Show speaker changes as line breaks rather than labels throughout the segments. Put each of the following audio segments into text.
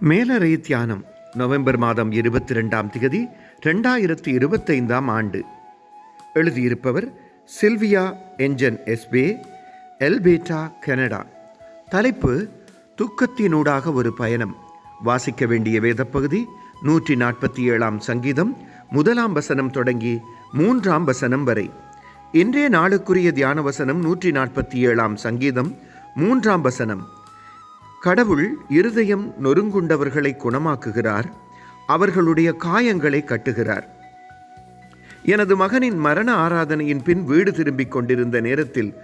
மேலறை தியானம் நவம்பர் மாதம் இருபத்தி ரெண்டாம் திகதி ரெண்டாயிரத்தி இருபத்தைந்தாம் ஆண்டு. எழுதியிருப்பவர் சில்வியா என்ஜன் எஸ்பே எல்பேட்டா கனடா. தலைப்பு துக்கத்தினூடாக ஒரு பயணம். வாசிக்க வேண்டிய வேதப்பகுதி நூற்றி நாற்பத்தி ஏழாம் சங்கீதம் முதலாம் வசனம் தொடங்கி மூன்றாம் வசனம் வரை. இன்றைய நாளுக்குரிய தியான வசனம் நூற்றி நாற்பத்தி ஏழாம் சங்கீதம் மூன்றாம் வசனம். கடவுள் இருதயம் நொறுங்குண்டவர்களை குணமாக்குகிறார் அவர்களுடைய காயங்களை கட்டுகிறார். எனது மகனின் மரண ஆராதனையின் பின் வீடு திரும்பிக் கொண்டிருந்த நேரத்தில்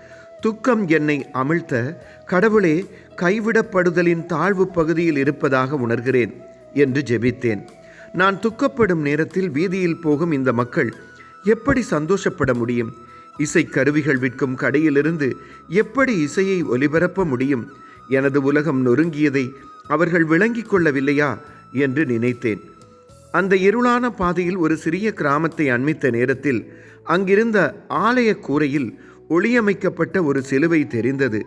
துக்கம் என்னை அமிழ்த்த கடவுளே கைவிடப்படுதலின் தாழ்வு பகுதியில் இருப்பதாக உணர்கிறேன் என்று ஜெபித்தேன். நான் துக்கப்படும் நேரத்தில் வீதியில் போகும் இந்த மக்கள் எப்படி சந்தோஷப்பட முடியும்? இசை கருவிகள் விற்கும் கடையிலிருந்து எப்படி இசையை ஒலிபரப்ப முடியும்? எனது உலகம் நொறுங்கியதை அவர்கள் விளங்கிக் கொள்ளவில்லையா என்று நினைத்தேன். அந்த இருளான பாதையில் ஒரு சிறிய கிராமத்தை அண்மித்த நேரத்தில் அங்கிருந்த ஆலய கூரையில் ஒளியமைக்கப்பட்ட ஒரு சிலுவை தெரிந்தது.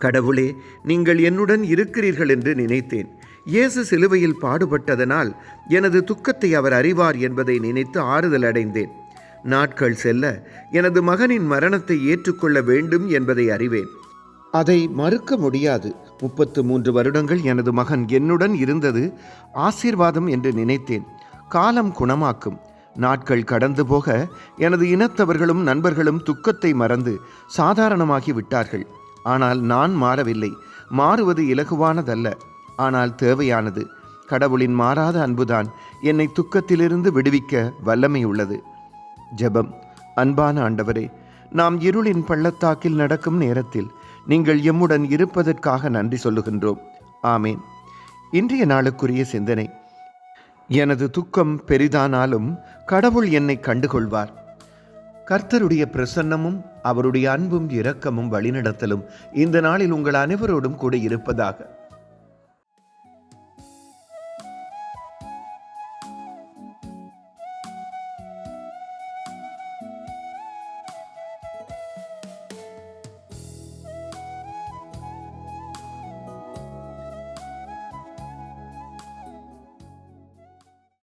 கடவுளே நீங்கள் என்னுடன் இருக்கிறீர்கள் என்று நினைத்தேன். இயேசு சிலுவையில் பாடுபட்டதனால் எனது துக்கத்தை அவர் அறிவார் என்பதை நினைத்து ஆறுதல் அடைந்தேன். நாட்கள் செல்ல எனது மகனின் மரணத்தை ஏற்றுக்கொள்ள வேண்டும் என்பதை அறிவேன். அதை மறுக்க முடியாது. முப்பத்து மூன்று வருடங்கள் எனது மகன் என்னுடன் இருந்தது ஆசீர்வாதம் என்று நினைத்தேன். காலம் குணமாக்கும். நாட்கள் கடந்து போக எனது இனத்தவர்களும் நண்பர்களும் துக்கத்தை மறந்து சாதாரணமாகி விட்டார்கள். ஆனால் நான் மாறவில்லை. மாறுவது இலகுவானதல்ல. ஆனால் தேவையானது. கடவுளின் மாறாத அன்புதான் என்னை துக்கத்திலிருந்து விடுவிக்க வல்லமை உள்ளது. ஜெபம். அன்பான ஆண்டவரே நாம் இருளின் பள்ளத்தாக்கில் நடக்கும் நேரத்தில் நீங்கள் எம்முடன் இருப்பதற்காக நன்றி சொல்லுகின்றோம். ஆமேன். இன்றைய நாளுக்குரிய சிந்தனை. எனது துக்கம் பெரிதானாலும் கடவுள் என்னை கண்டுகொள்வார். கர்த்தருடைய பிரசன்னமும் அவருடைய அன்பும் இரக்கமும் வழிநடத்தலும் இந்த நாளில் உங்கள் அனைவரோடும் கூட இருப்பதாக.